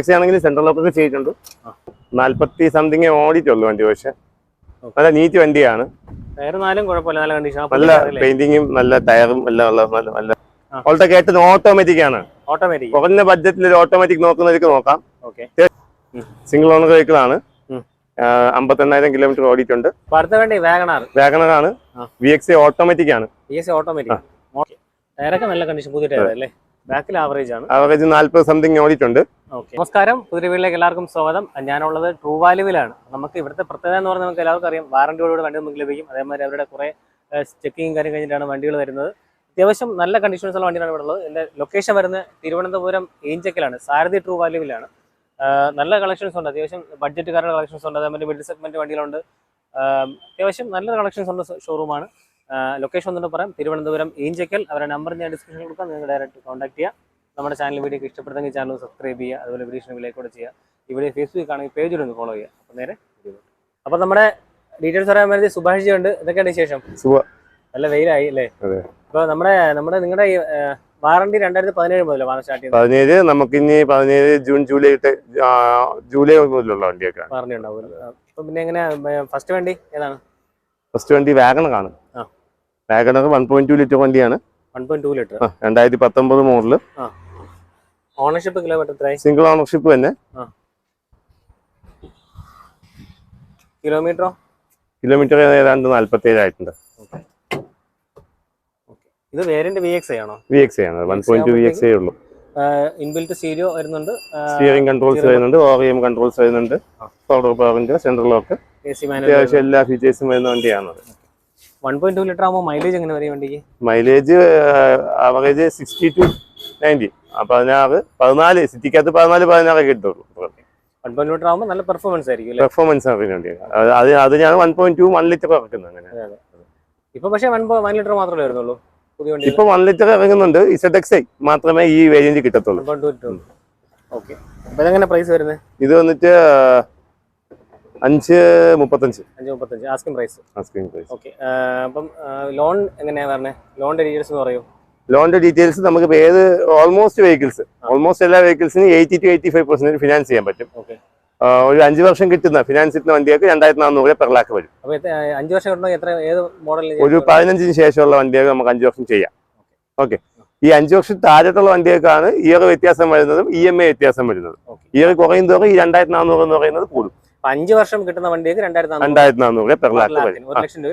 X ആണെങ്കിൽ central ലോക്കൊക്കെ ചെയ്തിട്ടുണ്ട്. നാല്പത്തി സംതിങ് ഓടിയിട്ടുള്ളൂ വണ്ടി പക്ഷെ. നല്ല നീറ്റ് വണ്ടിയാണ്. നല്ല പെയിന്റിങ്ങും നല്ല ടയറും എല്ലാം ഉള്ള നല്ല നല്ല. ആ. കേട്ടത് ഓട്ടോമാറ്റിക് ആണ്. ഓട്ടോമാറ്റിക് കുറഞ്ഞ ബഡ്ജറ്റിൽ ഒരു ഓട്ടോമാറ്റിക് നോക്കുന്നവർക്ക് നോക്കാം. സിംഗിൾ ഓണർ വെഹിക്കിൾ ആണ്. അമ്പത്തെണ്ണായിരം കിലോമീറ്റർ ഓടിയിട്ടുണ്ട്. വാഗണാർ ആണ്. വി എക്സ് ഓട്ടോമാറ്റിക് ആണ്. ടയറൊക്കെ നല്ല കണ്ടീഷൻ പുതിയ ടയർ അല്ലേ? ബാക്കിൽ ആവറേജ് ആണ്. ആവറേജ് നാല്പത് സംതിങ് ഓടിയിട്ടുണ്ട്. നമസ്കാരം. പുതിയ വീട്ടിലേക്ക് എല്ലാവർക്കും സ്വാഗതം. ഞാനുള്ളത് ട്രൂ വാല്യൂവിലാണ് നമുക്ക് ഇവിടുത്തെ പ്രത്യേകത എന്ന് പറഞ്ഞാൽ നമുക്ക് എല്ലാവർക്കും അറിയാം. വാറന്റിയോടുകൂടി വണ്ടി നമുക്ക് ലഭിക്കും. അതേമാതിരി അവരുടെ കുറേ ചെക്കിങ് കാര്യം കഴിഞ്ഞിട്ടാണ് വണ്ടികൾ വരുന്നത്. അത്യാവശ്യം നല്ല കണ്ടീഷൻസ് ഉള്ള വണ്ടിയാണ് ഇവിടെ ഉള്ളത്. എന്റെ ലൊക്കേഷൻ വരുന്നത് തിരുവനന്തപുരം ഏഞ്ചക്കലാണ്. സാരഥി ട്രൂ വാല്യൂവിലാണ് നല്ല കളക്ഷൻസ് ഉണ്ട്. അത്യാവശ്യം ബഡ്ജറ്റുകാരുടെ കളക്ഷൻസ് ഉണ്ട്. അതേമാതിരി മിഡിൽ സെഗ്മെന്റ് വണ്ടികളുണ്ട്. അത്യാവശ്യം നല്ല കളക്ഷൻസ് ഉള്ള ഷോറൂമാണ് ലൊക്കേഷൻ ഒന്നുകൂടെ പറയാം. തിരുവനന്തപുരം ഏഞ്ചക്കൽ അവരുടെ നമ്പർ ഞാൻ ഡിസ്ക്രിപ്ഷൻ കൊടുക്കാം. നിങ്ങൾ ഡയറക്റ്റ് കോൺടാക്ട് ചെയ്യാം നമ്മുടെ ചാനൽ വീഡിയോ ഇഷ്ടപ്പെടുന്നെങ്കിൽ ചാനൽ സബ്സ്ക്രൈബ് ചെയ്യുക. അതുപോലെ വീഡിയോ ലൈക്ക് കൂടെ ചെയ്യുക. ഇവിടെ ഫേസ്ബുക്ക് ആണെങ്കിൽ പേജിൽ ഒന്ന് ഫോളോ ചെയ്യുക. അപ്പം നേരെ അപ്പം നമ്മുടെ ഡീറ്റെയിൽസ് അറിയാൻ വേണ്ടി സുഭാഷ് ഉണ്ട്. ഇതൊക്കെയാണ് ശേഷം. നല്ല വെയിലായി അല്ലേ? അതെ. അപ്പോൾ നമ്മുടെ നമ്മുടെ നിങ്ങളുടെ വാറണ്ടി രണ്ടായിരത്തി പതിനേഴ് മുതൽ വാറ സ്റ്റാർട്ട് ചെയ്ത് പതിനേഴ് നമുക്ക് ഇനി പതിനേഴ് ജൂൺ ജൂലൈ ജൂലൈ മുതലുള്ള വണ്ടിയൊക്കെ വാറണ്ടി ഉണ്ടാവും. പിന്നെ എങ്ങനെ ഫസ്റ്റ് വണ്ടി ഏതാണ്? ഫസ്റ്റ് വണ്ടി വാഗൺ കാണും. ആ. WagonR one point two litre വണ്ടിയാണ്. ലിറ്റർ രണ്ടായിരത്തി പത്തൊമ്പത് model. Ownership kilometre single ownership തന്നെ. കിലോമീറ്ററോ കിലോമീറ്റർ ഏതാണ്ട് നാല്പത്തി ഏഴായിട്ടുണ്ട് ഇത് വേരിയന്റ് വി എക്സ് ആണോ? വി എക്സ് ആണ്. One point two V X ഉള്ളൂ. ഇൻബിൽറ്റ് സ്റ്റീരിയോ വരുന്നുണ്ട്. സ്റ്റിയറിംഗ് കൺട്രോൾസ് വരുന്നുണ്ട്. ഓറിയം കൺട്രോൾസ് വരുന്നുണ്ട്. പവർ പവറിന്റെ സെൻട്രൽ ലോക്ക് അത്യാവശ്യം എല്ലാ ഫീച്ചേഴ്സും വരുന്ന വണ്ടിയാണത് വൺ പോയിന്റ് ടു ലിറ്റർ ആകുമ്പോൾ മൈലേജ് എങ്ങനെ വരും വണ്ടിക്ക്? Mileage average sixty to ninety പതിനാറ് പതിനാല് സിറ്റിക്കകത്ത് പതിനാല് പതിനാറ് കിട്ടുള്ളൂ. വൺ പോയിന്റ് ലിറ്റർ ആകുമ്പോൾ നല്ല പെർഫോമൻസ് ആയിരിക്കും പെർഫോമൻസ് അതിന് വേണ്ടിയാണ് അത് അത് ഞാൻ one point two one litre ഇറക്കുന്നത് അങ്ങനെ. ഇപ്പൊ പക്ഷേ വൺ വൺ ലിറ്റർ മാത്രമേ വരുന്നുള്ളൂ വണ്ടി ഇപ്പൊ വൺ ലിറ്റർ ഇറങ്ങുന്നുണ്ട്. ഇസഡ് എക്സ് ഐ മാത്രമേ ഈ വേരിയന്റ് കിട്ടത്തുള്ളൂ. ഓക്കെ അപ്പൊ ഇതെങ്ങനെ പ്രൈസ് വരുന്നത് ഇത് വന്നിട്ട് അഞ്ച് മുപ്പത്തഞ്ച്. അഞ്ച് മുപ്പത്തഞ്ച്. Asking price asking price okay അപ്പം ലോൺ എങ്ങനെയാ പറഞ്ഞത് ലോണിന്റെ ഡീറ്റെയിൽസ് എന്ന് പറയൂ. ലോണിന്റെ ഡീറ്റെയിൽസ് നമുക്ക് ഏത് ഓൾമോസ്റ്റ് വെഹിക്കിൾസ് ഓൾമോസ്റ്റ് എല്ലാ വെഹിക്കിൾസിനും eighty to eighty five percent finance ചെയ്യാൻ പറ്റും. ഓക്കെ ഒരു അഞ്ച് വർഷം കിട്ടുന്ന ഫിനാൻസ് കിട്ടുന്ന വണ്ടിയൊക്കെ രണ്ടായിരത്തി നാനൂറ് രൂപ പെർ ലാക്ക് വരും. അപ്പോൾ അഞ്ച് വർഷം എത്ര ഏത് മോഡൽ ഒരു പതിനഞ്ചിന് ശേഷമുള്ള വണ്ടിയൊക്കെ നമുക്ക് അഞ്ച് വർഷം ചെയ്യാം. ഓക്കെ ഈ അഞ്ച് വർഷം താഴത്തുള്ള വണ്ടിയൊക്കെയാണ് ഇയർ വ്യത്യാസം വരുന്നതും ഇ എം ഐ വ്യത്യാസം വരുന്നതും. ഇയർ കുറയും തോറും ഈ രണ്ടായിരത്തി നാനൂറ് എന്ന് പറയുന്നത് കൂടും. അഞ്ച് വർഷം കിട്ടുന്ന വണ്ടിക്ക് രണ്ടായിരത്തി നാനൂറ്. പെർ ലാക്ക്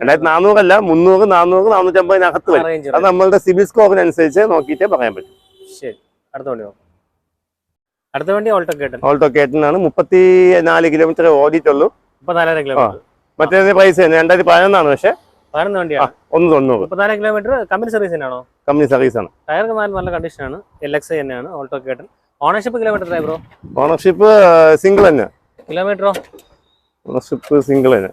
രണ്ടായിരത്തി നാനൂറല്ല മുന്നൂറ് നാനൂറ് നാനൂറ്റമ്പതിനകത്ത് വരും. അത് നമ്മളുടെ സിബിൽ സ്കോറിനനുസരിച്ച് നോക്കിയിട്ടേ പറയാൻ പറ്റും. ശരി. അടുത്ത വണ്ടി അടുത്ത വണ്ടി ഓൾട്ടോ കേട്ടൻ ഓൾട്ടോ കേട്ടനാണ് മുപ്പത്തി നാല് കിലോമീറ്റർ ഓടിയിട്ടുള്ളൂ കിലോമീറ്റർ മറ്റേ പ്രൈസ് തന്നെ. രണ്ടായിരത്തി പതിനൊന്നാണ് പക്ഷെ. പതിനൊന്ന് വണ്ടിയാണ്. ഒന്ന് തൊണ്ണൂറ്. മുപ്പത്തിനാല് കിലോമീറ്റർ കമ്പനി കമ്പനി സർവീസാണ് ടയർ നല്ല നല്ല കണ്ടീഷനാണ് എൽ എക്സ് തന്നെയാണ് Alto K ten ownership kilometre bro ownership single തന്നെ. കിലോമീറ്ററോ? ഓണർഷിപ്പ് സിംഗിൾ തന്നെ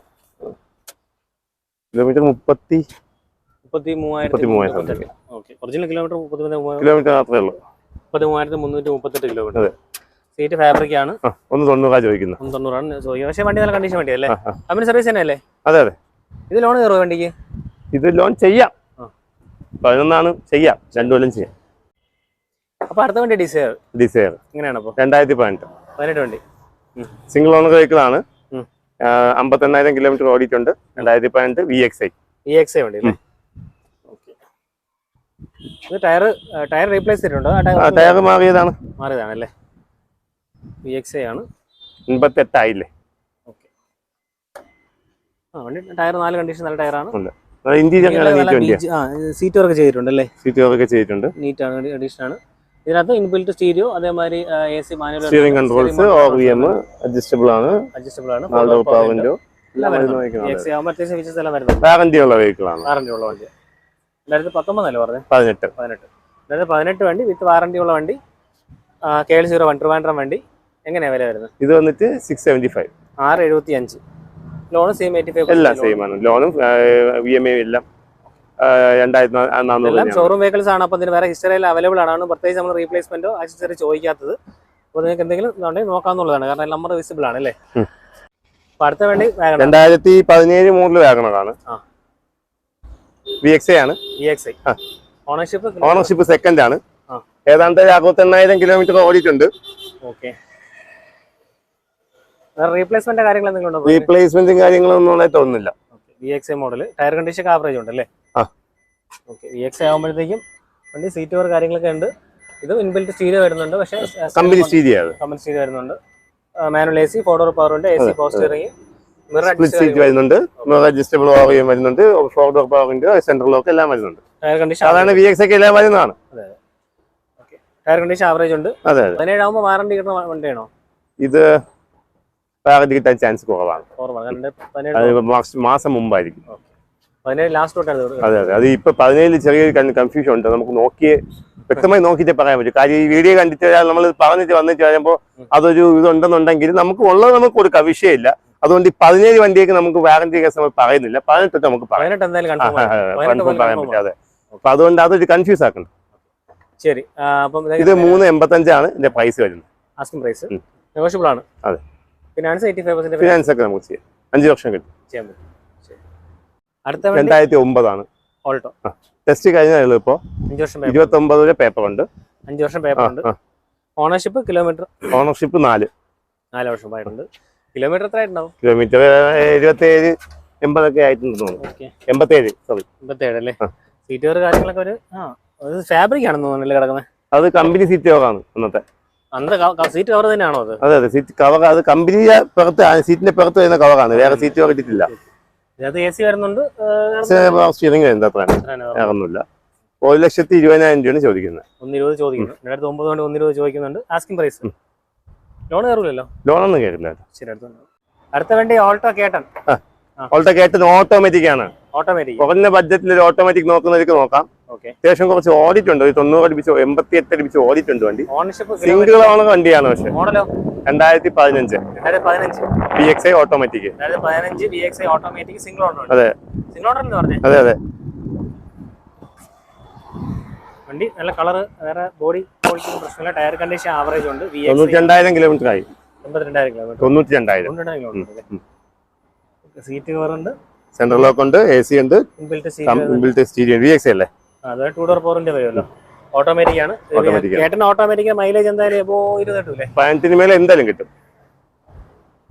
കിലോമീറ്റർ മുപ്പത്തി മുപ്പത്തി മൂവായിരത്തി മൂവായിരത്തി ഒറിജിനൽ കിലോമീറ്റർ കിലോമീറ്റർ മാത്രമേ ഉള്ളൂ. മുപ്പത്തി മൂവായിരത്തി മുന്നൂറ്റി മുപ്പത്തെട്ട് കിലോമീറ്റർ സീറ്റ് ഫാബ്രിക് ആണ്. ഒന്ന് തൊണ്ണൂറാ ചോദിക്കുന്നത് ഒന്ന് തൊണ്ണൂറാണ്. ചോദിക്കുക പക്ഷേ വണ്ടി നല്ല കണ്ടീഷൻ വണ്ടി അല്ലേ. കമ്പനി സർവീസ് തന്നെ അല്ലേ? അതെ അതെ. ഇത് ലോൺ കയറുമോ വണ്ടിക്ക്? ഇത് ലോൺ ചെയ്യാം. പതിനൊന്നാണ് ചെയ്യാം. രണ്ടു കൊല്ലം ചെയ്യാം. അപ്പൊ അടുത്ത വണ്ടി ഡിസൈർ ഡിസയർ എങ്ങനെയാണ് അപ്പോൾ രണ്ടായിരത്തി പതിനെട്ട്. പതിനെട്ട് വണ്ടി. സിംഗിൾ ഓണർ വെഹിക്കിൾ ആണ്. അമ്പത്തെണ്ണായിരം കിലോമീറ്റർ ഓടിയിട്ടുണ്ട്. രണ്ടായിരത്തി പതിനെട്ട് V X I V X I ഇത് ടയർ ടയർ റീപ്ലേസ് ചെയ്തിട്ടുണ്ടോ? ടയർ മാറിയതാണ് മാറിയതാണ്. അല്ലേ വി എക്സ് ഐ ആണ്. എൺപത്തെട്ടായില്ലേ ടയർ നാല് കണ്ടീഷൻ നല്ല ടയറാണ്. സീറ്റ് വർക്ക് ചെയ്തിട്ടുണ്ട് അല്ലേ സീറ്റ് വർക്ക് ചെയ്തിട്ടുണ്ട്. നീറ്റ് ആണ് അഡീഷൻ ആണ്. ഇതിനകത്ത് ഇൻബിൽറ്റ് സ്റ്റീരിയോ അതേമാതിരി A C manual steering controls O V M adjustable ആണ്. അഡ്ജസ്റ്റബിൾ ആണ്. എല്ലാം വരുന്നുണ്ട്. വാറന്റി ഉള്ള വെഹിക്കിൾ ആണ്. വാറണ്ടി ഉള്ള വണ്ടി. രണ്ടായിരത്തി പത്തൊമ്പതല്ലേ പറഞ്ഞത് പതിനെട്ട്. പതിനെട്ട്. രണ്ടായിരത്തി പതിനെട്ട് വണ്ടി വിത്ത് വാറന്റി ഉള്ള വണ്ടി. K L zero one Trivandrum വണ്ടി. എങ്ങനെയാണ് വില വരുന്നത്? ഇത് വന്നിട്ട് സിക്സ് സെവന്റി ഫൈവ് ആറ് എഴുപത്തി അഞ്ച് ലോണും സെയിം എയ്റ്റി ഫൈവ് എല്ലാം സെയിം ആണ്. ലോണും വി എം ഐ എല്ലാം രണ്ടായിരത്തി ഷോറൂം വെഹിക്കിൾസ് ആണ്. അപ്പോൾ ഇതിന് വേറെ ഹിസ്റ്ററിയിൽ അവൈലബിൾ ആണ്. പ്രത്യേകിച്ച് നമ്മൾ റീപ്ലേസ്മെന്റോ ആക്സസറി ചോദിക്കാത്തത്. അപ്പോൾ നിങ്ങൾക്ക് എന്തെങ്കിലും ഉണ്ടെങ്കിൽ നോക്കാവുന്നതാണ് കാരണം നമ്പർ വിസിബിൾ ആണ് അല്ലേ? അടുത്ത വേണ്ടി രണ്ടായിരത്തി പതിനേഴ് മോഡൽ വാഗണറാണ്. വി എക്സ് ആണ്. ഓണർഷിപ്പ് ഓണർഷിപ്പ് സെക്കൻഡ് ആണ്. ഏതാണ്ട് അറുപത്തെണ്ണായിരം കിലോമീറ്റർ ഓടിയിട്ടുണ്ട്. ഓക്കെ റീപ്ലേസ്മെന്റ് കാര്യങ്ങൾ റീപ്ലേസ്മെന്റും കാര്യങ്ങളൊന്നും തോന്നുന്നില്ല. V X I model tyre condition average ഉണ്ട് അല്ലേ? ആ. ഓക്കെ വി എക്സ് ഐ ആകുമ്പോഴത്തേക്കും വണ്ടി സീറ്റ് കവർ കാര്യങ്ങളൊക്കെ ഉണ്ട്. ഇത് ഇൻബിൽറ്റ് സ്റ്റീരിയോ വരുന്നുണ്ട് പക്ഷേ കമ്പനി സ്റ്റീരിയോ കമ്പനി സ്റ്റീരിയോ വരുന്നുണ്ട്. Manual A C four door power ഉണ്ട് എ സി പവർ ഇറങ്ങി സീറ്റ് വരുന്നുണ്ട് അഡ്ജസ്റ്റബിൾ വരുന്നുണ്ട് ഫോർ ഡോർ പവറിന്റെ സെൻട്രൽ ലോക്ക് എല്ലാം വരുന്നുണ്ട്. ടയർ കണ്ടീഷൻ അതാണ് വി എക്സ് ഒക്കെ എല്ലാം വരുന്നതാണ്. ടയർ കണ്ടീഷൻ ആവറേജ് ഉണ്ട്. അതെ വാറണ്ടി കിട്ടുന്ന വണ്ടിയാണോ? ഇത് വാറന്റി കിട്ടാൻ ചാൻസ് കുറവാണ്. മാസ്- മുമ്പായിരിക്കും. അതെ അതെ. അത് ഇപ്പൊ പതിനേഴിൽ ചെറിയൊരു കൺഫ്യൂഷൻ ഉണ്ട്. നമുക്ക് നോക്കിയേ വ്യക്തമായി നോക്കിയിട്ട് പറയാൻ പറ്റും. കാര്യം ഈ വീഡിയോ കണ്ടിട്ട് നമ്മൾ പറഞ്ഞിട്ട് വന്നിട്ട് വരുമ്പോൾ അതൊരു ഇതുണ്ടെന്നുണ്ടെങ്കിൽ നമുക്ക് ഉള്ളത് നമുക്ക് കൊടുക്കാം. വിഷയമില്ല. അതുകൊണ്ട് ഈ പതിനേഴ് വണ്ടിയൊക്കെ നമുക്ക് വാറന്റി കേസ് നമ്മൾ പറയുന്നില്ല. പതിനെട്ട് നമുക്ക് പറയാൻ പറ്റും. അതെ. അപ്പൊ അതുകൊണ്ട് അതൊരു കൺഫ്യൂസ് ആക്കണം ശരി. ഇത് മൂന്ന് എൺപത്തഞ്ചാണ് ഇതിന്റെ പ്രൈസ് വരുന്നത്. Asking price. നെഗോഷ്യബിൾ ആണ്. അതെ. Finance eighty five percent finance ഒക്കെ നമുക്ക് ചെയ്യാം. അഞ്ച് വർഷം കിട്ടും. ചെയ്യാൻ പറ്റും. അടുത്ത രണ്ടായിരത്തി ഒമ്പതാണ് ഓൾട്ടോ. ടെസ്റ്റ് കഴിഞ്ഞാൽ ഇപ്പോ. അഞ്ച് വർഷം ഇരുപത്തി ഒമ്പതിലെ പേപ്പർ ഉണ്ട്. അഞ്ച് വർഷം പേപ്പർ ഉണ്ട്. ഓണർഷിപ്പ് കിലോമീറ്റർ ഓണർഷിപ്പ് നാല്. നാല് വർഷമായിട്ടുണ്ട് കിലോമീറ്റർ എത്ര ആയിട്ടുണ്ടാവും? കിലോമീറ്റർ എഴുപത്തി ഏഴ് എൺപതൊക്കെ ആയിട്ടുണ്ട് എൺപത്തേഴ് സോറി എൺപത്തേഴ് അല്ലേ? സീറ്റ് കാര്യങ്ങളൊക്കെ ഒരു ആ ഫാബ്രിക് ആണെന്ന് തോന്നുന്നില്ല കിടക്കുന്നത് അത് കമ്പനി സീറ്റ് ആണ് അന്നത്തെ അന്നത്തെ സീറ്റ് കവർ തന്നെയാണോ അത്? അതെ അതെ സീറ്റ് കവർ അത് കമ്പനിയുടെ പുറത്ത് സീറ്റിന്റെ പുറത്ത് വരുന്ന കവറാണ് വേറെ സീറ്റ് കവർ ഇട്ടിട്ടില്ല. ഇതിനകത്ത് എ സി വരുന്നുണ്ട് ആ, സ്റ്റിയറിംഗ് ഒരു ലക്ഷത്തി ഇരുപതിനായിരം രൂപയാണ് ചോദിക്കുന്നത്. ഒന്ന് ഇരുപത് ചോദിക്കുന്നു രണ്ടായിരത്തി ഒമ്പത് കൊണ്ട് ഒന്ന് ഇരുപത് ചോദിക്കുന്നുണ്ട് ആസ്കിംഗ് പ്രൈസ് ലോൺ ലോണൊന്നും കയറില്ല. ശരി അടുത്ത അടുത്ത വണ്ടി ഓൾട്ടോ കേട്ടൻ ഓൾട്ടോ കയറ്റത് ഓട്ടോമാറ്റിക് ആണ്. ഓട്ടോമാറ്റിക് കുറഞ്ഞ ബഡ്ജറ്റിൽ ഒരു ഓട്ടോമാറ്റിക് നോക്കുന്നവർക്ക് നോക്കാം. അത്യാവശ്യം കുറച്ച് ഓഡിറ്റ് ഒരു തൊണ്ണൂറ് അടിപ്പിച്ച് എൺപത്തി എട്ട് അടിപ്പിച്ച് ഉണ്ട് വണ്ടി. സിംഗിൾ ആണ് വണ്ടിയാണ് പക്ഷെ. രണ്ടായിരത്തി പതിനഞ്ച്. B X I automatic owner ഉണ്ട്. അതെ. അതെ അതെ. വണ്ടി നല്ല കളർ വേറെ ബോഡി ക്വാളിറ്റി പ്രശ്നമില്ല. ടയർ കണ്ടീഷൻ ആവറേജ് ഉണ്ട്. തൊണ്ണൂറ്റി രണ്ടായിരം കിലോമീറ്റർ ആയി. തൊണ്ണൂറ്റി രണ്ടായിരം സീറ്റ് കവർ ഉണ്ട്. സെൻട്രൽ ലോക്ക് ഉണ്ട് എ സി ഉണ്ട്. Inbuilt seat inbuilt stereo V X അല്ലേ? അത് ടൂ ഡോർ ഫോറിന്റെ വരുമല്ലോ. ഓട്ടോമാറ്റിക് ആണ്. Automatic ആണ്. കേട്ടൻ ഓട്ടോമാറ്റിക് മൈലേജ് എന്തായാലും എബോ ഇരുപത് കിട്ടൂലേ പതിനെട്ടിന് മേലെ എന്തായാലും കിട്ടും.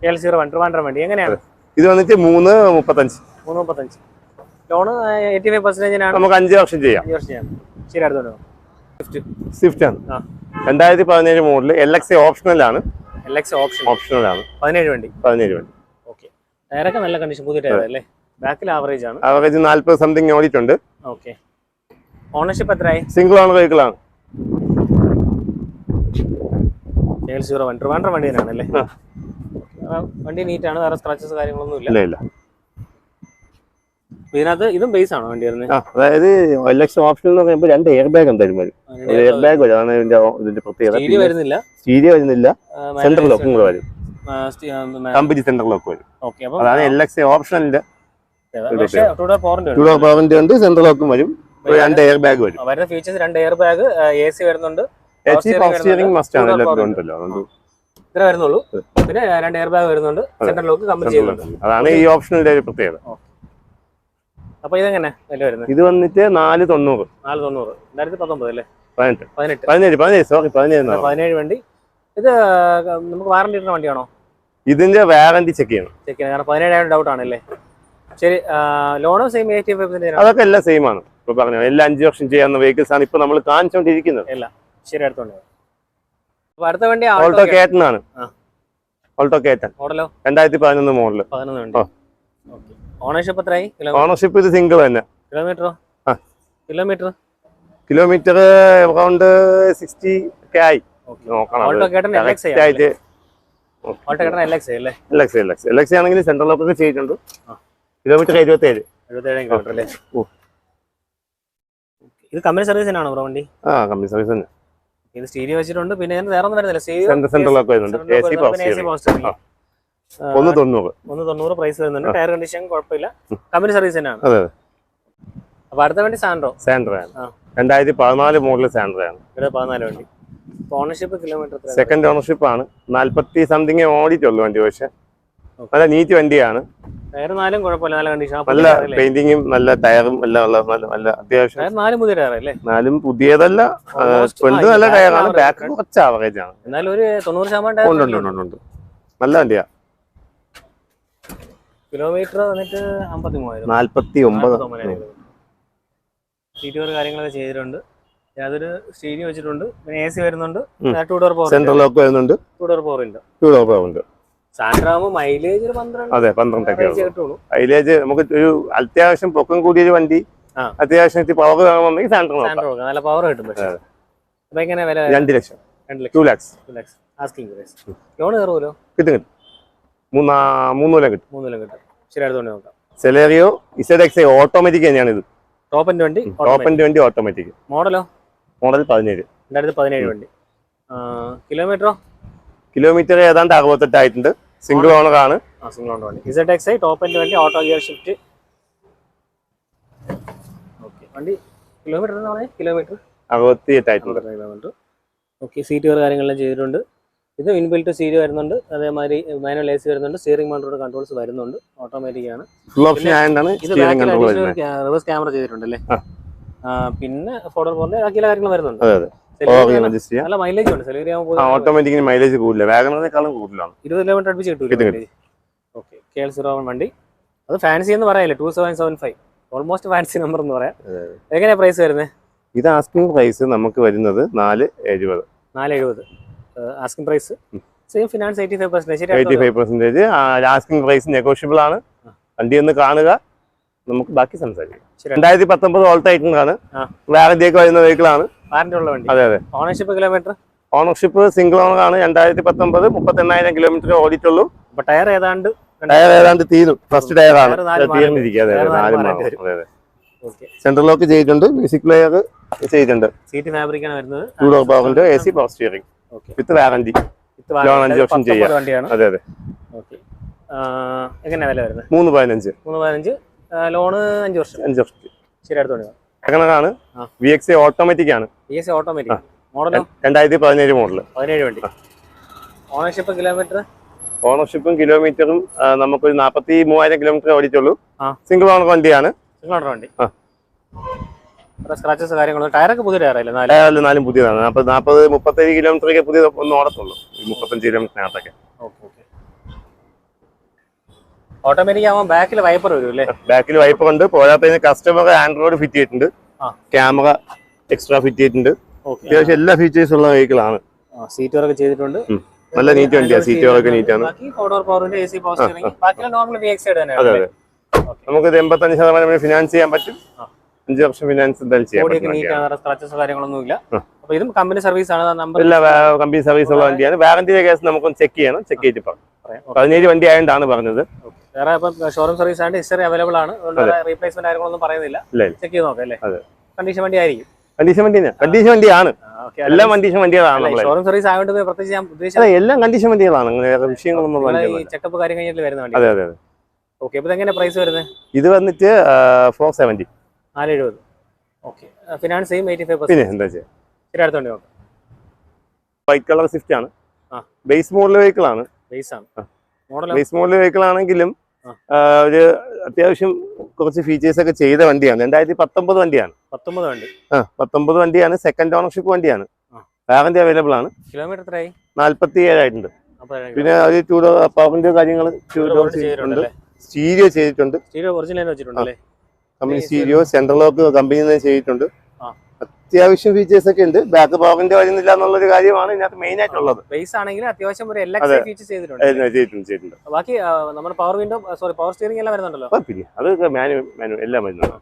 എൽ സീറോ വൺ ട്രിവാൻഡ്രം വണ്ടി. എങ്ങനെയാണ്? ഇത് വന്നിട്ട് മൂന്ന് മുപ്പത്തഞ്ച്. മൂന്ന് മുപ്പത്തഞ്ച്. ലോണ് എയ്റ്റി ഫൈവ് പെർസെന്റേജിനാണ് നമുക്ക് അഞ്ച് വർഷം ചെയ്യാം. അഞ്ച് വർഷം ചെയ്യാം. ശരി അടുത്തോണ്ട് ഫിഫ്റ്റ് സ്വിഫ്റ്റ് ആണ്. രണ്ടായിരത്തി പതിനേഴ് model L X L X option ആണ്. പതിനേഴ് വണ്ടി. പതിനേഴ് വണ്ടി. ഓക്കെ ടയറൊക്കെ നല്ല കണ്ടീഷൻ പുതിയ ടയർ അല്ലേ? ബാക്കിൽ ആവറേജ് ആണ്. ആവറേജ് നാല്പത് സംതിങ് ഓടിയിട്ടുണ്ട്. ഓക്കെ ഓണർഷിപ്പ് എത്രയായി? സിംഗിൾ ആണ്. വെഹിക്കിളാണ് എൽ സീറോ വൺ ട്രിവാൻഡ്രം വണ്ടി തന്നെയാണ് അല്ലേ? ആ. ആ, വണ്ടി നീറ്റ് ആണ്. വേറെ സ്ക്രാച്ചസ് കാര്യങ്ങളൊന്നും ഇല്ല. ഇല്ല ഇതിനകത്ത് ഇതും ബേസ് ആണോ വണ്ടി വരുന്നത്? അതായത് എക്സ് ഓപ്ഷൻ എന്ന് പറയുമ്പോൾ രണ്ട് എയർ ബാഗ് എന്തായാലും വരും. എയർ ബാഗ് വരും. അതാണ് ഇതിന്റെ ഇതിന്റെ പ്രത്യേകത. സ്റ്റീരിയോ വരുന്നില്ല. സ്റ്റീരിയോ വരുന്നില്ല. സെൻട്രൽ ലോക്കും കൂടെ വരും. കമ്പനി സെൻട്രൽ ലോക്ക് വരും. അതാണ് എൽ എക്സ് പവറിന്റെ ഉണ്ട് സെൻട്രൽ ലോക്കും വരും. രണ്ട് എയർ ബാഗ് വരും. വരുന്ന ഫീച്ചേഴ്സ് രണ്ട് എയർ ബാഗ് എ സി വരുന്നുണ്ട്. എച്ച് പവർ സ്റ്റിയറിംഗ് മസ്റ്റ് ആണ് power ഉണ്ടല്ലോ. അതുകൊണ്ട് ഇത്ര വരുന്നുള്ളൂ. പിന്നെ രണ്ട് എയർ ബാഗ് വരുന്നുണ്ട് സെൻട്രൽ ലോക്ക് കമ്പനി ചെയ്യുന്നുണ്ട്. അതാണ് ഈ ഓപ്ഷനിലെ ഒരു പ്രത്യേകത. അപ്പൊ ഇതെങ്ങനെ വില വരുന്നത്? ഇത് വന്നിട്ട് നാല് തൊണ്ണൂറ്. നാല് തൊണ്ണൂറ്. രണ്ടായിരത്തി പത്തൊമ്പത് അല്ലേ? പതിനെട്ട്. പതിനെട്ട്. പതിനേഴ് പതിനേഴ് സോറി പതിനേഴ്. പതിനേഴ് വണ്ടി. ഇത് നമുക്ക് വാറണ്ടി ഇടുന്ന വണ്ടിയാണോ? ഇതിന്റെ വാറന്റി ചെക്ക് ചെയ്യണം. ചെക്ക് ചെയ്യണം. കാരണം പതിനേഴായിരം ഡൗട്ട് ആണല്ലേ? ശരി ലോണും സെയിം എയ്റ്റി ഫൈവ് അതൊക്കെ എല്ലാം സെയിം ആണ്. ഇപ്പൊ പറഞ്ഞു എല്ലാം അഞ്ച് വർഷം ചെയ്യാവുന്ന വെഹിക്കിൾസ് ആണ് ഇപ്പൊ നമ്മൾ കാണിച്ചുകൊണ്ടിരിക്കുന്നത് ഇല്ല ശരി അടുത്ത വണ്ടി ഓൾട്ടോ കേട്ടൺ ആണ്. ഓൾട്ടോ കേട്ടൺ മോഡലോ? രണ്ടായിരത്തി പതിനൊന്ന് മോഡൽ ഓണർഷിപ്പ് എത്രയായി? ഓണർഷിപ്പ് ഇത് സിംഗിൾ തന്നെ. കിലോമീറ്ററോ. കിലോമീറ്റർ? കിലോമീറ്റർ അറൗണ്ട് സിക്സ്റ്റി ഒക്കെ ആയി. ആണെങ്കിൽ സെൻട്രൽ ലോക്കൊക്കെ ചെയ്തിട്ടുണ്ട്. കിലോമീറ്റർ എഴുപത്തി ഏഴ് എഴുപത്തേഴ് കിലോമീറ്റർ അല്ലേ? ഓ. ഇത് കമ്പനി സർവീസ് തന്നെയാണോ ബ്രോ വണ്ടി? ആ കമ്പനി സർവീസ് തന്നെ. ഇത് സ്റ്റീരിയോ വെച്ചിട്ടുണ്ട് പിന്നെ വേറെ ഒന്നും വരുന്നില്ല. സെന്റർ സെന്റർ ലോക്ക് വരുന്നുണ്ട്. എ സി പവർ സ്റ്റിയറിംഗ് ഒന്ന് തൊണ്ണൂറ്. ഒന്ന് തൊണ്ണൂറ് പ്രൈസ് വരുന്നുണ്ട്. ടയർ കണ്ടീഷൻ കുഴപ്പമില്ല. കമ്പനി സർവീസ് തന്നെയാണ്. അതെ അതെ. അപ്പൊ അടുത്ത വണ്ടി സാൻഡ്രോ സാൻഡ്രയാണ് ആണ്. രണ്ടായിരത്തി പതിനാല് മോഡൽ സാൻഡ്രയാണ് ഇവിടെ പതിനാല് വണ്ടി. ഓണർഷിപ്പ് കിലോമീറ്റർ എത്രയാണ് സെക്കൻഡ് ഓണർഷിപ്പ് ആണ്. നാല്പത്തി സംതിങ് ഓടിയിട്ടുള്ളൂ വണ്ടി പക്ഷെ. നല്ല നീറ്റ് വണ്ടിയാണ്. ടയർ നാലും കുഴപ്പമില്ല നല്ല കണ്ടീഷൻ നല്ല പെയിന്റിങ്ങും നല്ല ടയറും എല്ലാം ഉള്ള നല്ല നല്ല അത്യാവശ്യം. ടയർ നാലും പുതിയ പുതിയതല്ല ഫ്രണ്ട് നല്ല ടയറാണ് ബാക്ക് കുറച്ച് ആവറേജ് ആണ്. എന്നാലും ഒരു തൊണ്ണൂറ് ശതമാനം ഉണ്ട് ഉണ്ട്? ഉണ്ട് ഉണ്ട് നല്ല വണ്ടിയാ. കിലോമീറ്റർ വന്നിട്ട് അമ്പത്തി മൂവായിരം നാല്പത്തി ഒമ്പത് കാര്യങ്ങളൊക്കെ ചെയ്തിട്ടുണ്ട്. അതൊരു സ്റ്റീരിയോ വെച്ചിട്ടുണ്ട്. പിന്നെ എ സി വരുന്നുണ്ട്. Two door power central lock വരുന്നുണ്ട്. ടൂ ഡോർ പവർ ഉണ്ട്. ടൂ ഡോർ ഉണ്ട്. സാൻഡ്രാമ് മൈലേജ് അതെ പന്ത്രണ്ടൊക്കെ മൈലേജ് നമുക്ക് ഒരു അത്യാവശ്യം പൊക്കം കൂടിയൊരു വണ്ടി. അത്യാവശ്യം പവർ വേണമെന്നുണ്ടെങ്കിൽ സാൻഡ്രോ നല്ല പവർ കിട്ടും അപ്പൊ എങ്ങനെ വില രണ്ട് ലക്ഷം. Two lakhs two asking price loan കയറുമല്ലോ? കിട്ടും കിട്ടും. മൂന്നാ മൂന്ന് കൊല്ലം കിട്ടും. മൂന്ന് കൊല്ലം കിട്ടും. ശരി അടുത്തോണ്ട് നോക്കാം. സെലേറിയോ ഇസഡ് എക്സ് ഓട്ടോമാറ്റിക് തന്നെയാണ് ഇത്. ടോപ്പ് എന്റെ വണ്ടി ടോപ്പ് എന്റെ വണ്ടി ഓട്ടോമാറ്റിക് മോഡലോ മോഡൽ പതിനേഴ്. രണ്ടായിരത്തി പതിനേഴ് വണ്ടി. കിലോമീറ്ററോ കിലോമീറ്റർ ഏതാണ്ട് അറുപത്തെട്ട് ആയിട്ടുണ്ട്. സിംഗിൾ ഓണർ ആണ്. സിംഗിൾ ഓൺ വണ്ടി. ഇസഡ് എക്സ് ഐ ടോപ്പ് എന്റെ വണ്ടി ഓട്ടോ ഗിയർ ഷിഫ്റ്റ് ഓക്കെ. വണ്ടി കിലോമീറ്റർ എന്ന് പറഞ്ഞാൽ കിലോമീറ്റർ അറുപത്തി എട്ട് ആയിട്ടുണ്ട് കിലോമീറ്റർ ഓക്കെ സീറ്റ് കവർ കാര്യങ്ങളെല്ലാം ചെയ്തിട്ടുണ്ട്. ഇത് ഇൻബിൽറ്റ് സീറ്റ് വരുന്നുണ്ട്. അതേമാതിരി മാനുവൽ എ സി വരുന്നുണ്ട്. സ്റ്റിയറിംഗ് മൗണ്ടോട് കൺട്രോൾസ് വരുന്നുണ്ട്. ഓട്ടോമാറ്റിക് ആണ്. ഫുൾ ഓപ്ഷൻ ആയതാണ് ഇത് റിവേഴ്സ് ക്യാമറ ചെയ്തിട്ടുണ്ടല്ലേ? ആ. ആ, പിന്നെ ഫോട്ടോ പോലെ ബാക്കി എല്ലാ കാര്യങ്ങളും വരുന്നുണ്ട്. നല്ല മൈലേജ് ഉണ്ട്. ആകുമ്പോൾ ഓട്ടോമാറ്റിക്കിന് മൈലേജ് കൂടുതല വാഗണറിനേക്കാളും കൂടുതലാണ് ഇരുപത് കിലോമീറ്റർ അടുപ്പിച്ച് കിട്ടും, ഓക്കെ കെ എൽ സീറോ വണ്ടി. അത് ഫാൻസി എന്ന് പറയാല്ലേ two seven seven five almost fancy number എന്ന് പറയാം. എങ്ങനെയാ പ്രൈസ് വരുന്നത് ഇത് ആസ്കിംഗ് പ്രൈസ് നമുക്ക് വരുന്നത് നാല് എഴുപത്. നാല് എഴുപത്. Asking price same finance eighty five percentage eighty five percentage asking price negotiable ആണ്. വണ്ടി ഒന്ന് കാണുക. നമുക്ക് ബാക്കി സംസാരിക്കാം. രണ്ടായിരത്തി പത്തൊമ്പത് ഓൾട്ട് ഐറ്റങ്ങളാണ് ആ. വാറന്റി ഒക്കെ വരുന്ന വെഹിക്കിൾ ആണ്? വാറന്റി വണ്ടി. അതെ അതെ. Ownership kilometre ownership single owner ആണ്. രണ്ടായിരത്തി പത്തൊമ്പത് മുപ്പത്തി എണ്ണായിരം കിലോമീറ്റർ ഓടിയിട്ടുള്ളൂ ടയർ ഏതാണ്ട്? ടയർ ഏതാണ്ട് തീരും. ഫസ്റ്റ് ടയർ ആണ്. തീർന്നിരിക്കുക സെൻട്രൽ ലോക്ക് ചെയ്തിട്ടുണ്ട്. മ്യൂസിക് പ്ലെയർ ചെയ്തിട്ടുണ്ട്. സീറ്റ് ഫാബ്രിക് ആണ് വരുന്നത്. ടൂ ഡോർ പവറിന്റെ A C power steering with warranty loan അഞ്ച് ഇത് ചെയ്യാം. അതെ അതെ. ഓക്കെ എങ്ങനെയാ വില വരുന്നത്? മൂന്ന് പതിനഞ്ച്. മൂന്ന് പതിനഞ്ച്. ലോണ് അഞ്ച് വർഷം. അഞ്ച് വർഷം ശരിയാണ് വാഗണറാണ് ആ. വി എക്സ് ഓട്ടോമാറ്റിക് ആണ്. വി എക്സ് ഓട്ടോമാറ്റിക് മോഡൽ രണ്ടായിരത്തി പതിനേഴ് മോഡൽ പതിനേഴ് വണ്ടി. ഓണർഷിപ്പ് കിലോമീറ്റർ ഓണർഷിപ്പും കിലോമീറ്ററും നമുക്ക് നമുക്കൊരു നാപ്പത്തി മൂവായിരം കിലോമീറ്റർ ഓടിച്ചുള്ളൂ. സിംഗിൾ ഓണർ വണ്ടിയാണ്. സിംഗിൾ വണ്ടി. സ്ക്രാച്ചസ് കാര്യങ്ങളും. ടയറൊക്കെ പുതിയ ടയറല്ലേ നാല്. നാലും പുതിയതാണ്. നാൽപ്പത് നാപ്പത് മുപ്പത്തേഴ് കിലോമീറ്ററൊക്കെ പുതിയ ഒന്ന് ഓടത്തുള്ളൂ. മുപ്പത്തഞ്ച് കിലോമീറ്ററിനകത്തൊക്കെ ഓക്കെ ഓക്കെ. ഓട്ടോമാറ്റിക് ആവുമ്പോൾ ബാക്കിൽ വൈപ്പർ വരും അല്ലേ ബാക്കിൽ വൈപ്പർ ഉണ്ട്. പോരാത്തതിന് കസ്റ്റമർ ആൻഡ്രോയിഡ് ഫിറ്റ് ചെയ്തിട്ടുണ്ട്. ക്യാമറ എക്സ്ട്രാ ഫിറ്റ് ചെയ്തിട്ടുണ്ട്. അത്യാവശ്യം എല്ലാ ഫീച്ചേഴ്സ് ഉള്ള വെഹിക്കിൾ ആണ്. സീറ്റ് വർക്ക് ചെയ്തിട്ടുണ്ട്. നല്ല നീറ്റ് വണ്ടിയാണ് സീറ്റ് വർക്ക് നീറ്റ് ആണ്. നമുക്ക് എൺപത്തഞ്ച് ശതമാനം ഫിനാൻസ് ചെയ്യാൻ പറ്റും. അഞ്ച് വർഷം ഫിനാൻസ് എന്തായാലും ഇല്ല ഇതും കമ്പനി സർവീസ് ആണ്. എല്ലാ കമ്പനി സർവീസ് ഉള്ള വണ്ടിയാണ്. വാറന്റിയുടെ കേസ് നമുക്കൊന്ന് ചെക്ക് ചെയ്യണം. ചെക്ക് ചെയ്തിട്ട് പറയാം. പതിനേഴ് വണ്ടി ആയതുകൊണ്ടാണ് പറഞ്ഞത്. വേറെ ഇപ്പം ഷോറൂം സർവീസ് ആയിട്ട് ഹിസ്റ്ററി അവൈലബിൾ ആണ്. അതുകൊണ്ട് റീപ്ലേസ്മെന്റ് കാര്യങ്ങളൊന്നും പറയുന്നില്ല. ചെക്ക് ചെയ്ത് നോക്കാം അല്ലേ. കണ്ടീഷൻ വണ്ടി ആയിരിക്കും. കണ്ടീഷൻ വണ്ടി കണ്ടീഷൻ വണ്ടിയാണ് എല്ലാം കണ്ടീഷൻ വണ്ടികളാണ് ഷോറൂം സർവീസ് ആയതുകൊണ്ട് പ്രത്യേകിച്ച് ഞാൻ ഉദ്ദേശിച്ചത് എല്ലാം കണ്ടീഷൻ വണ്ടികളാണ്. വേറെ വിഷയങ്ങളൊന്നും ചെക്കപ്പ് കാര്യം കഴിഞ്ഞിട്ട് വരുന്ന വണ്ടി? അതെ അതെ അതെ. ഓക്കെ എങ്ങനെ പ്രൈസ് വരുന്നത്? ഇത് വന്നിട്ട് ഫോർ സെവന്റി നാല് എഴുപത് ഓക്കെ ഫിനാൻസ് ചെയ്യും എയ്റ്റി ഫൈവ് പിന്നെ എന്താ ചെയ്യുക ശരി അടുത്തോണ്ട് നോക്കാം. വൈറ്റ് കളർ സ്വിഫ്റ്റ് ആണ്. ബേസ് മോഡൽ വെഹിക്കിൾ ആണ്. ബേസ് ആണ്. മോഡൽ ബേസ് മോഡൽ വെഹിക്കിൾ ആണെങ്കിലും ഒരു അത്യാവശ്യം കുറച്ച് ഫീച്ചേഴ്സ് ഒക്കെ ചെയ്ത വണ്ടിയാണ്. രണ്ടായിരത്തി പത്തൊമ്പത് വണ്ടിയാണ്. പത്തൊമ്പത് വണ്ടി. ആ പത്തൊമ്പത് വണ്ടിയാണ്. സെക്കൻഡ് ഓണർഷിപ്പ് വണ്ടിയാണ്. വാറന്റി അവൈലബിൾ ആണ്. കിലോമീറ്റർ എത്രയായി? നാല്പത്തി ഏഴായിട്ടുണ്ട് പിന്നെ അത് ടൂ ഡോർ പവറിന്റെ കാര്യങ്ങൾ ടൂ ഡോർ ചെയ്തിട്ടുണ്ട് സ്റ്റീരിയോ ചെയ്തിട്ടുണ്ട്. Stereo original വെച്ചിട്ടുണ്ടല്ലേ company stereo central lock company ചെയ്തിട്ടുണ്ട്. അത്യാവശ്യം ഫീച്ചേഴ്സ് ഒക്കെ ഉണ്ട്. ബാക്ക് പവറിന്റെ വരുന്നില്ല എന്നുള്ളൊരു കാര്യമാണ് ഇതിനകത്ത് മെയിൻ ആയിട്ടുള്ളത്. ബേസ് ആണെങ്കിൽ അത്യാവശ്യം ഒരു എല്ലാ. ഫീച്ചർ ചെയ്തിട്ടുണ്ട്. ബാക്കി നമ്മുടെ power window sorry power steering എല്ലാം വരുന്നുണ്ടല്ലോ? പിന്നെ അത് മാനു മാനു എല്ലാം വരുന്നുണ്ട്.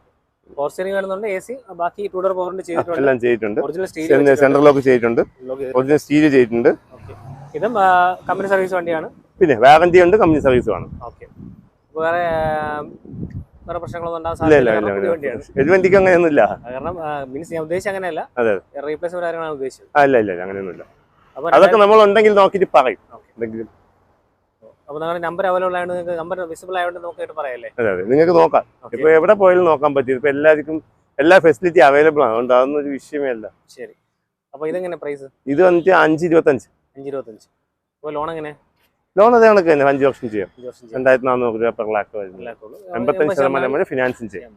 പവർ സ്റ്റിയറിംഗ് വരുന്നുണ്ട് എ സി ബാക്കി ടൂ ഡോർ പവറിന്റെ ചെയ്തിട്ടുണ്ട്. എല്ലാം ചെയ്തിട്ടുണ്ട്. ഒറിജിനൽ സ്റ്റീരിയോ സെൻട്രൽ ലോക്ക് ചെയ്തിട്ടുണ്ട്. ഒറിജിനൽ സ്റ്റീരിയോ ചെയ്തിട്ടുണ്ട്. ഇതും കമ്പനി സർവീസ് വണ്ടിയാണ്. പിന്നെ വാറന്റി ഉണ്ട് കമ്പനി സർവീസ് ആണ് ഓക്കെ വേറെ വേറെ പ്രശ്നങ്ങളൊന്നും ഉണ്ടാകാൻ ഇത് വണ്ടിക്ക് കാരണം മീൻസ് ഞാൻ ഉദ്ദേശിച്ച അങ്ങനെയല്ല. അതെ. റീപ്ലേസ്മെന്റ് കാര്യങ്ങളാണ് ഉദ്ദേശിച്ചത്. ആ ഇല്ല ഇല്ല ഇല്ല, അങ്ങനെയൊന്നും ഇല്ല അപ്പൊ അതൊക്കെ നമ്മൾ ഉണ്ടെങ്കിൽ നോക്കിയിട്ട് പറയും. Okay. എന്തെങ്കിലും അപ്പൊ നിങ്ങളുടെ നമ്പർ അവൈലബിൾ ആയതുകൊണ്ട് നിങ്ങൾക്ക് നമ്പർ വിസിബിൾ ആയതുകൊണ്ട് നോക്കിയിട്ട് പറയല്ലേ? അതെ അതെ. നിങ്ങൾക്ക് നോക്കാം. ഇപ്പൊ എവിടെ പോയാലും നോക്കാൻ പറ്റും ഇപ്പൊ എല്ലാവർക്കും എല്ലാ ഫെസിലിറ്റി അവൈലബിൾ ആണ്. അതുകൊണ്ട് അതൊന്നും ഒരു വിഷയമേ അല്ല. ശരി. അപ്പൊ ഇതെങ്ങനെ പ്രൈസ് ഇത് വന്നിട്ട് അഞ്ച് ഇരുപത്തഞ്ച്. അഞ്ച് ഇരുപത്തഞ്ച്. അപ്പോൾ ലോൺ എങ്ങനെ? ലോൺ അതേ കണക്ക് തന്നെ അഞ്ച് വർഷം ചെയ്യാം. രണ്ടായിരത്തി നാനൂറ് രൂപ പെർ ലാക്ക് വരുന്നത്. എൺപത്തഞ്ച് ശതമാനം വരെ ഫിനാൻസിങ് ചെയ്യാം